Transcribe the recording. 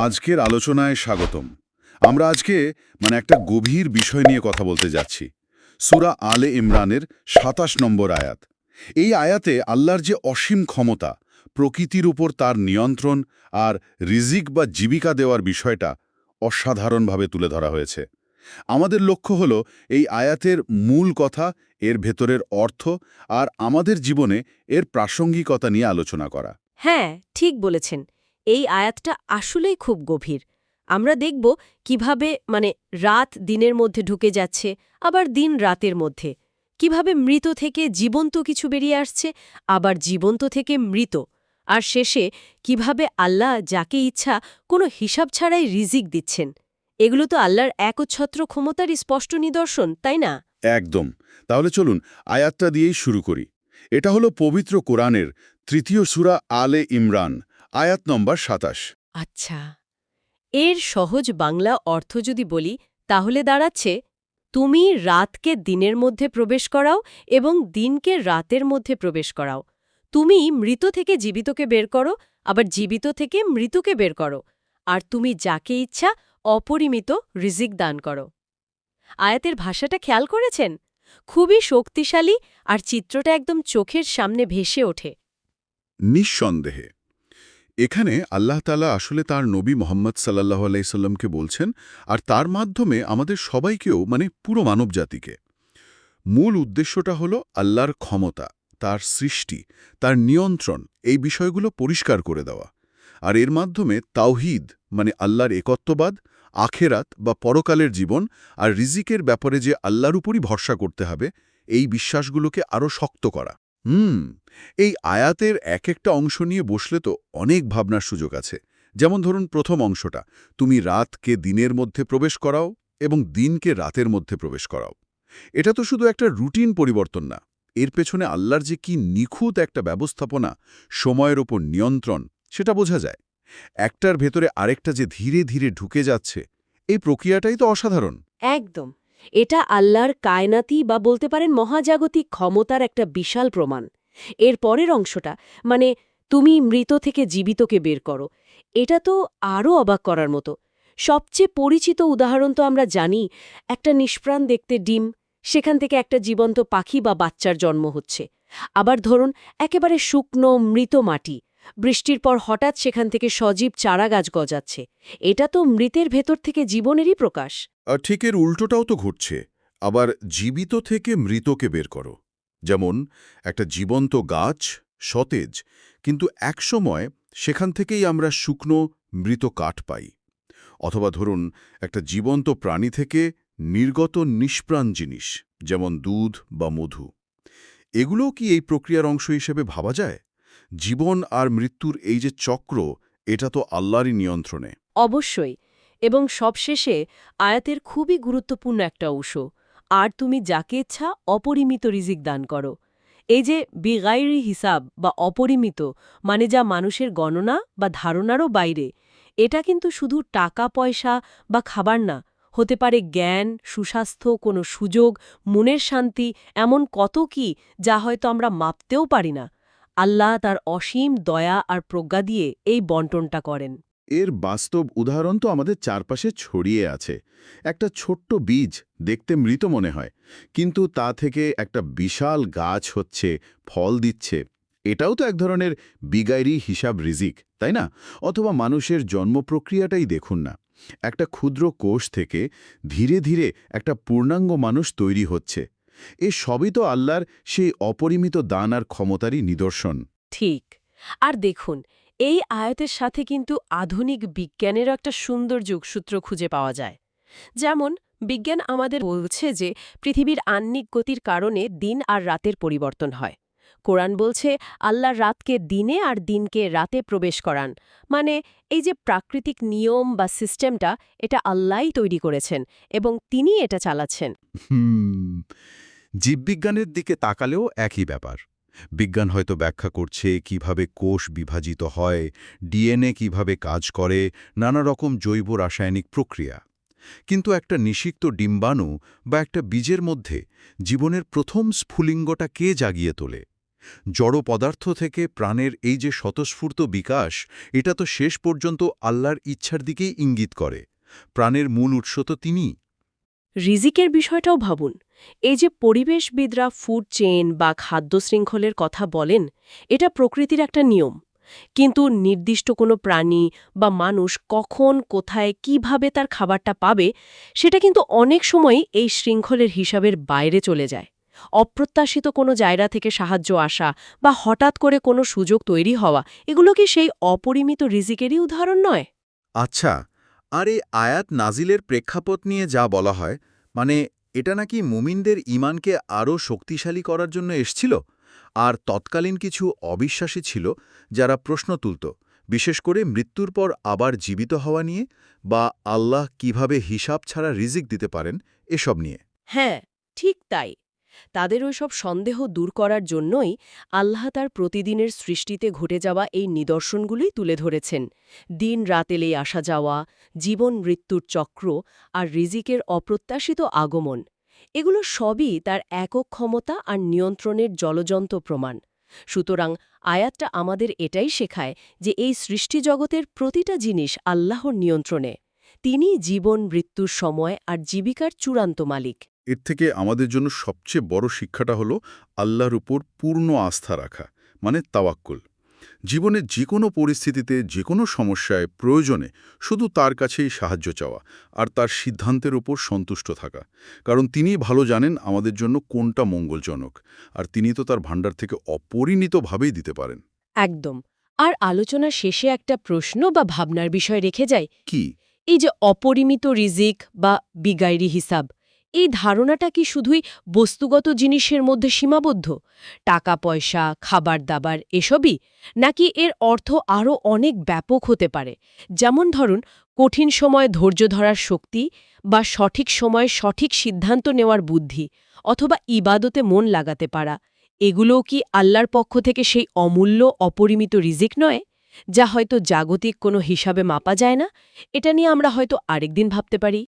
আজকের আলোচনায় স্বাগতম। আমরা আজকে মানে একটা গভীর বিষয় নিয়ে কথা বলতে যাচ্ছি। সুরা আলে ইমরানের সাতাশ নম্বর আয়াত। এই আয়াতে আল্লাহর যে অসীম ক্ষমতা, প্রকৃতির উপর তার নিয়ন্ত্রণ আর রিজিক বা জীবিকা দেওয়ার বিষয়টা অসাধারণভাবে তুলে ধরা হয়েছে। আমাদের লক্ষ্য হলো এই আয়াতের মূল কথা, এর ভেতরের অর্থ আর আমাদের জীবনে এর প্রাসঙ্গিকতা নিয়ে আলোচনা করা। হ্যাঁ ঠিক বলেছেন। এই আয়াতটা আসলেই খুব গভীর। আমরা দেখব কীভাবে মানে রাত দিনের মধ্যে ঢুকে যাচ্ছে, আবার দিন রাতের মধ্যে। কীভাবে মৃত থেকে জীবন্ত কিছু বেরিয়ে আসছে, আবার জীবন্ত থেকে মৃত। আর শেষে কীভাবে আল্লাহ যাকে ইচ্ছা কোনো হিসাব ছাড়াই রিজিক দিচ্ছেন। এগুলো তো আল্লাহর একচ্ছত্র ক্ষমতারই স্পষ্ট নিদর্শন, তাই না? একদম। তাহলে চলুন আয়াতটা দিয়েই শুরু করি। এটা হলো পবিত্র কোরআনের তৃতীয় সূরা আলে ইমরান। আয়াত নম্বর সাতাশ। আচ্ছা এর সহজ বাংলা অর্থ যদি বলি তাহলে দাঁড়াচ্ছে তুমি রাতকে দিনের মধ্যে প্রবেশ করাও এবং দিনকে রাতের মধ্যে প্রবেশ করাও। তুমি মৃত থেকে জীবিতকে বের করো আবার জীবিত থেকে মৃতকে বের করো। আর তুমি যাকে ইচ্ছা অপরিমিত রিজিক দান করো। আয়াতের ভাষাটা খেয়াল করেছেন? খুবই শক্তিশালী আর চিত্রটা একদম চোখের সামনে ভেসে ওঠে। নিঃসন্দেহে। এখানে আল্লাহ তালা আসলে তার নবী মোহাম্মদ সাল্লাহ আলাইসাল্লামকে বলছেন আর তার মাধ্যমে আমাদের সবাইকেও মানে পুরো মানবজাতিকে। মূল উদ্দেশ্যটা হলো আল্লাহর ক্ষমতা, তার সৃষ্টি, তার নিয়ন্ত্রণ, এই বিষয়গুলো পরিষ্কার করে দেওয়া। আর এর মাধ্যমে তাওহিদ মানে আল্লাহর একত্ববাদ, আখেরাত বা পরকালের জীবন আর রিজিকের ব্যাপারে যে আল্লাহর উপরই ভরসা করতে হবে, এই বিশ্বাসগুলোকে আরও শক্ত করা। হুম, এই আয়াতের এক একটা অংশ নিয়ে বসলে তো অনেক ভাবনার সুযোগ আছে। যেমন ধরুন প্রথম অংশটা, তুমি রাতকে দিনের মধ্যে প্রবেশ করাও এবং দিনকে রাতের মধ্যে প্রবেশ করাও। এটা তো শুধু একটা রুটিন পরিবর্তন না, এর পেছনে আল্লাহর যে কি নিখুঁত একটা ব্যবস্থাপনা, সময়ের ওপর নিয়ন্ত্রণ, সেটা বোঝা যায়। একটার ভেতরে আরেকটা যে ধীরে ধীরে ঢুকে যাচ্ছে, এই প্রক্রিয়াটাই তো অসাধারণ। একদম। এটা আল্লাহর কায়নাতি বা বলতে পারেন মহাজাগতিক ক্ষমতার একটা বিশাল প্রমাণ। এর পরের অংশটা মানে তুমি মৃত থেকে জীবিতকে বের করো, এটা তো আরও অবাক করার মতো। সবচেয়ে পরিচিত উদাহরণ তো আমরা জানি, একটা নিষ্প্রাণ দেখতে ডিম, সেখান থেকে একটা জীবন্ত পাখি বা বাচ্চার জন্ম হচ্ছে। আবার ধরুন, একেবারে শুকনো, মৃত মাটি বৃষ্টির পর হঠাৎ সেখান থেকে সজীব চারাগাছ গজাচ্ছে। এটা তো মৃতের ভেতর থেকে জীবনেরই প্রকাশ। আর ঠিক এর উল্টোটাও তো ঘটছে। আবার জীবিত থেকে মৃতকে বের করো। যেমন, একটা জীবন্ত গাছ, সতেজ, কিন্তু একসময় সেখান থেকেই আমরা শুকনো, মৃত কাঠ পাই। অথবা ধরুন, একটা জীবন্ত প্রাণী থেকে নির্গত নিষ্প্রাণ জিনিস, যেমন দুধ বা মধু। এগুলোও কি এই প্রক্রিয়ার অংশ হিসেবে ভাবা যায়? জীবন আর মৃত্যুর এই যে চক্র, এটা তো আল্লাহরই নিয়ন্ত্রণে। অবশ্যই, এবং সবশেষে আয়াতের খুবই গুরুত্বপূর্ণ একটা অংশ, আর তুমি যাকে ইচ্ছা অপরিমিত রিজিক দান করো। এই যে বিগাইরি হিসাব বা অপরিমিত মানে যা মানুষের গণনা বা ধারণারও বাইরে, এটা কিন্তু শুধু টাকা, পয়সা বা খাবার না, হতে পারে জ্ঞান, সুস্বাস্থ্য, কোনো সুযোগ, মনের শান্তি, এমন কত কি যা হয়তো আমরা মাপতেও পারি না। আল্লাহ তার অসীম দয়া আর প্রজ্ঞা দিয়ে এই বন্টনটা করেন। এর বাস্তব উদাহরণ তো আমাদের চারপাশে ছড়িয়ে আছে। একটা ছোট্ট বীজ দেখতে মৃত মনে হয়, কিন্তু তা থেকে একটা বিশাল গাছ হচ্ছে, ফল দিচ্ছে। এটাও তো এক ধরনের বিগাইরি হিসাব রিজিক, তাই না? অথবা মানুষের জন্ম প্রক্রিয়াটাই দেখুন না। একটা ক্ষুদ্র কোষ থেকে ধীরে ধীরে একটা পূর্ণাঙ্গ মানুষ তৈরি হচ্ছে। এ সবই তো আল্লাহর সেই অপরিমিত দান আর ক্ষমতারই নিদর্শন। ঠিক। আর দেখুন এই আয়তের সাথে কিন্তু আধুনিক বিজ্ঞানেরও একটা সুন্দর যোগসূত্র খুঁজে পাওয়া যায়। যেমন বিজ্ঞান আমাদের বলছে যে পৃথিবীর আহ্নিক গতির কারণে দিন আর রাতের পরিবর্তন হয়। কোরআন বলছে আল্লাহ রাতকে দিনে আর দিনকে রাতে প্রবেশ করান। মানে এই যে প্রাকৃতিক নিয়ম বা সিস্টেমটা এটা আল্লাহই তৈরি করেছেন এবং তিনি এটা চালাচ্ছেন। হুম। জীববিজ্ঞানের দিকে তাকালেও একই ব্যাপার। বিজ্ঞান হয়তো ব্যাখ্যা করছে কীভাবে কোষ বিভাজিত হয়, ডিএনএ কীভাবে কাজ করে, নানা রকম জৈব রাসায়নিক প্রক্রিয়া। কিন্তু একটা নিষিক্ত ডিম্বাণু বা একটা বীজের মধ্যে জীবনের প্রথম স্ফুলিঙ্গটা কে জাগিয়ে তোলে? জড় পদার্থ থেকে প্রাণের এই যে স্বতঃস্ফূর্ত বিকাশ, এটা তো শেষ পর্যন্ত আল্লাহর ইচ্ছার দিকেই ইঙ্গিত করে। প্রাণের মূল উৎস তো তিনি রিজিকের বিষয়টাও ভাবুন। এই যে পরিবেশবিদরা ফুড চেইন বা খাদ্য শৃঙ্খলের কথা বলেন, এটা প্রকৃতির একটা নিয়ম। কিন্তু নির্দিষ্ট কোনো প্রাণী বা মানুষ কখন, কোথায়, কীভাবে তার খাবারটা পাবে, সেটা কিন্তু অনেক সময়ই এই শৃঙ্খলের হিসাবের বাইরে চলে যায়। অপ্রত্যাশিত কোনো জায়গা থেকে সাহায্য আসা বা হঠাৎ করে কোনো সুযোগ তৈরি হওয়া, এগুলো কি সেই অপরিমিত রিজিকেরই উদাহরণ নয়? আচ্ছা আর এই আয়াত নাজিলের প্রেক্ষাপট নিয়ে যা বলা হয় মানে এটা নাকি মুমিনদের ইমানকে আরও শক্তিশালী করার জন্য এসছিল? আর তৎকালীন কিছু অবিশ্বাসী ছিল যারা প্রশ্ন তুলত, বিশেষ করে মৃত্যুর পর আবার জীবিত হওয়া নিয়ে বা আল্লাহ কীভাবে হিসাব ছাড়া রিজিক দিতে পারেন এসব নিয়ে? হ্যাঁ ঠিক তাই। তাদের ওইসব সন্দেহ দূর করার জন্যই আল্লাহ তার প্রতিদিনের সৃষ্টিতে ঘটে যাওয়া এই নিদর্শনগুলোই তুলে ধরেছেন। দিন রাত এলেই আসা যাওয়া, জীবন মৃত্যুর চক্র আর রিজিকের অপ্রত্যাশিত আগমন। এগুলো সবই তার একক ক্ষমতা আর নিয়ন্ত্রণের জলজন্ত প্রমাণ। সুতরাং আয়াতটা আমাদের এটাই শেখায় যে এই সৃষ্টিজগতের প্রতিটা জিনিস আল্লাহর নিয়ন্ত্রণে। তিনি জীবন, মৃত্যুর সময় আর জীবিকার চূড়ান্ত মালিক। এর থেকে আমাদের জন্য সবচেয়ে বড় শিক্ষাটা হলো আল্লাহর উপর পূর্ণ আস্থা রাখা মানে তাওয়াক্কুল। জীবনের যে কোনো পরিস্থিতিতে যে কোনো সমস্যায় প্রয়োজনে শুধু তার কাছেই সাহায্য চাওয়া আর তার সিদ্ধান্তের উপর সন্তুষ্ট থাকা। কারণ তিনিই ভালো জানেন আমাদের জন্য কোনটা মঙ্গলজনক আর তিনি তো তার ভাণ্ডার থেকে অপরিণিতভাবেই দিতে পারেন। একদম। আর আলোচনা শেষে একটা প্রশ্ন বা ভাবনার বিষয় রেখে যায় কি? এই যে অপরিমিত রিজিক বা বিগাইরি হিসাব এই ধারণাটা কি শুধুই বস্তুগত জিনিসের মধ্যে সীমাবদ্ধ? টাকা, পয়সা, খাবার, দাবার এসবই? নাকি এর অর্থ আরও অনেক ব্যাপক হতে পারে? যেমন ধরুন, কঠিন সময় ধৈর্য ধরার শক্তি বা সঠিক সময়ে সঠিক সিদ্ধান্ত নেওয়ার বুদ্ধি অথবা ইবাদতে মন লাগাতে পারা। এগুলোও কি আল্লাহর পক্ষ থেকে সেই অমূল্য, অপরিমিত রিজিক নয়? যা হয়তো জাগতিক কোনো হিসাবে মাপা যায় না? এটা নিয়ে আমরা হয়তো আরেকদিন ভাবতে পারি।